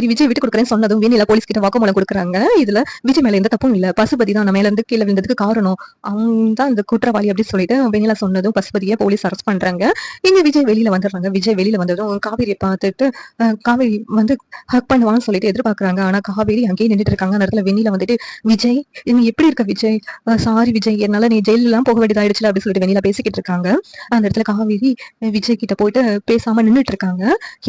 சரி விஜய் விட்டு கொடுக்குறேன்னு சொன்னதும் வெண்ணிலா போலீஸ் கிட்ட வாக்குமூலம் கொடுக்குறாங்க. இதுல விஜய் மேல எந்த தப்பும் இல்ல. பசுபதி தான் மேல இருந்து கீழே விழுந்ததுக்கு காரணம். அவங்க தான் இந்த குற்றவாளி அப்படின்னு சொல்லிட்டு வெண்ணிலா சொன்னதும் பசுபதியை போலீஸ் அரெஸ்ட் பண்றாங்க. இங்க விஜய் வெளியில வந்துடுறாங்க. விஜய் வெளியில வந்ததும் காவேரியை பார்த்துட்டு காவேரி வந்து ஹக் பண்ணுவான்னு சொல்லிட்டு எதிர்பார்க்கறாங்க. ஆனா காவேரி அங்கேயே நின்றுட்டு இருக்காங்க. அந்த இடத்துல வெண்ணிலா வந்துட்டு விஜய் நீ எப்படி இருக்க விஜய்? சாரி விஜய். என்னால நீ ஜெயில எல்லாம் போக வேண்டியதாயிடுச்சு அப்படின்னு சொல்லிட்டு வெளியில பேசிக்கிட்டு இருக்காங்க. அந்த இடத்துல காவேரி விஜய் கிட்ட போயிட்டு பேசாம நின்றுட்டு இருக்காங்க.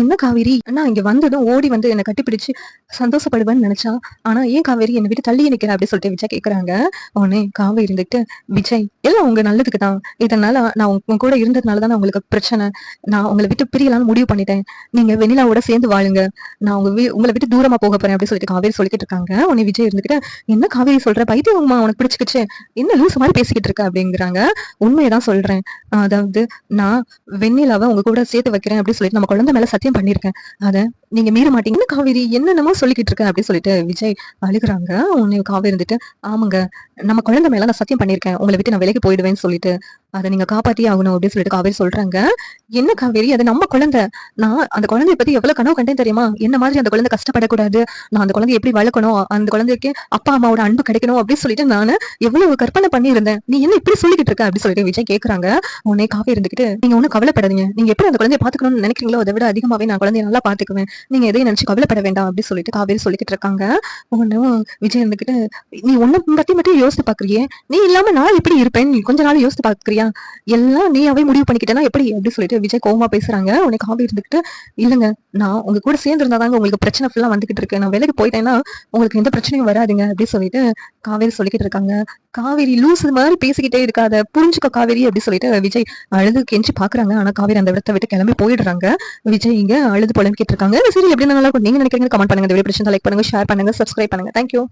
என்ன காவேரி? நான் இங்க வந்ததும் ஓடி வந்து என்ன கட்டி கட்டிப்பிடிச்சு சந்தோஷப்படுவேன்னு நினைச்சா ஆனா ஏன் காவேரி என்னை விட்டு தள்ளி நிக்கிற அப்படின்னு சொல்லிட்டு விஜய் கேக்குறாங்க. உடனே காவேரி இருந்துட்டு விஜய் எல்லாம் உங்க நல்லதுக்கு தான் இதனால நான் உங்க கூட இருந்ததுனால தான் உங்களுக்கு பிரச்சனை. நான் உங்களை விட்டு பிரியலாம்னு முடிவு பண்ணிட்டேன். நீங்க வெனிலாவோட சேர்ந்து வாழுங்க. நான் உங்க வீ- உங்களை விட்டு தூரமா போக போறேன் அப்படின்னு சொல்லிட்டு காவேரி சொல்லிட்டு இருக்காங்க. உடனே விஜய் இருந்துகிட்டு என்ன காவேரி சொல்ற? பைத்தியமா உனக்கு பிடிச்சிக்கிச்சு. என்ன லூஸ் மாதிரி பேசிக்கிட்டு இருக்க? அப்படிங்கிறாங்க. உண்மையதான் சொல்றேன். அதாவது நான் வெண்ணிலாவை உங்க கூட சேர்த்து வைக்கிறேன் அப்படின்னு சொல்லிட்டு நம்ம குழந்தை மேல சத்தியம் பண்ணிருக்கேன் அதை நீங்க மீற மாட்டீங்கன்னு காவேரி? என்னென்னமோ சொல்லிக்கிட்டு இருக்க அப்படின்னு சொல்லிட்டு விஜய் அழுகுறாங்க. உன்னை காவேரி இருந்துட்டு ஆமாங்க நம்ம குழந்தை மேல நான் சத்தியம் பண்ணிருக்கேன். உங்களை விட்டு நான் விலைக்கு போயிடுவேன்னு சொல்லிட்டு அதை நீங்க காப்பாத்தி ஆகணும் அப்படின்னு சொல்லிட்டு காவேரி சொல்றாங்க. என்ன காவேரி? அது நம்ம குழந்தை. நான் அந்த குழந்தைய பத்தி எவ்வளவு கனவு கண்டேன் தெரியுமா? என்ன மாதிரி அந்த குழந்தை கஷ்டப்படக்கூடாது? நான் அந்த குழந்தைய எப்படி வளர்க்கணும்? அந்த குழந்தைக்கு அப்பா அம்மாவோட அன்பு கிடைக்கணும் அப்படின்னு சொல்லிட்டு நான் எவ்வளவு கற்பனை பண்ணியிருந்தேன். நீ என்ன இப்படி சொல்லிக்கிட்டு இருக்க? அப்படின்னு சொல்லிட்டு விஜய் கேக்குறாங்க. உன்னை காவேரி இருந்துகிட்டு நீங்க ஒண்ணு கவலைப்படாதீங்க. நீங்க எப்படி அந்த குழந்தைய பாத்துக்கணும்னு நினைக்கிறீங்களோ அதை விட அதிகமாவே நான் குழந்தைய நல்லா பாத்துக்குவேன் நீங்க எதையும் நினைச்சு கவலைப்பட வேண்டாம். அப்படின்னு சொல்லிட்டு காவேரி சொல்லிக்கிட்டு இருக்காங்க. ஒன்னும் விஜய் இருந்துகிட்டு நீ உன்னை பத்தி மட்டும் யோசித்து பார்க்குறியே? நீ இல்லாமல் நான் எப்படி இருப்பேன்? நீ கொஞ்ச நாள் யோசித்து பார்க்குறியா? எல்லாம் நீயாவே முடிவு பண்ணிக்கிட்டேன்னா எப்படி? அப்படின்னு சொல்லிட்டு விஜய் கோவமா பேசுகிறாங்க உன்னை காவேரி இருந்துக்கிட்டு இல்லைங்க நான் உங்கள் கூட சேர்ந்து இருந்தாதாங்க உங்களுக்கு பிரச்சனை ஃபுல்லாக வந்துகிட்டு இருக்கு. நான் வேலைக்கு போயிட்டேன்னா உங்களுக்கு எந்த பிரச்சனையும் வராதுங்க. அப்படின்னு சொல்லிட்டு காவேரி சொல்லிக்கிட்டு இருக்காங்க. காவேரி லூஸ் மாதிரி பேசிக்கிட்டே இருக்காத. புரிஞ்சுக்க காவேரி அப்படி சொல்லிட்டு விஜய் அழுது கெஞ்சி பாக்குறாங்க ஆனா காவேரி அந்த இடத்த விட்டு கிளம்பி போயிடுறாங்க. விஜய் இங்க அழுது புலம்பிக்கிட்டு இருக்காங்க. சரி எப்படி நல்லா நீங்க நினைக்கிறீங்க கமெண்ட் பண்ணுங்க. இந்த வீடியோ பிடிச்சிருந்தா லைக் பண்ணுங்க ஷேர் பண்ணுங்க சப்ஸ்கிரைப் பண்ணுங்க. தேங்க்யூ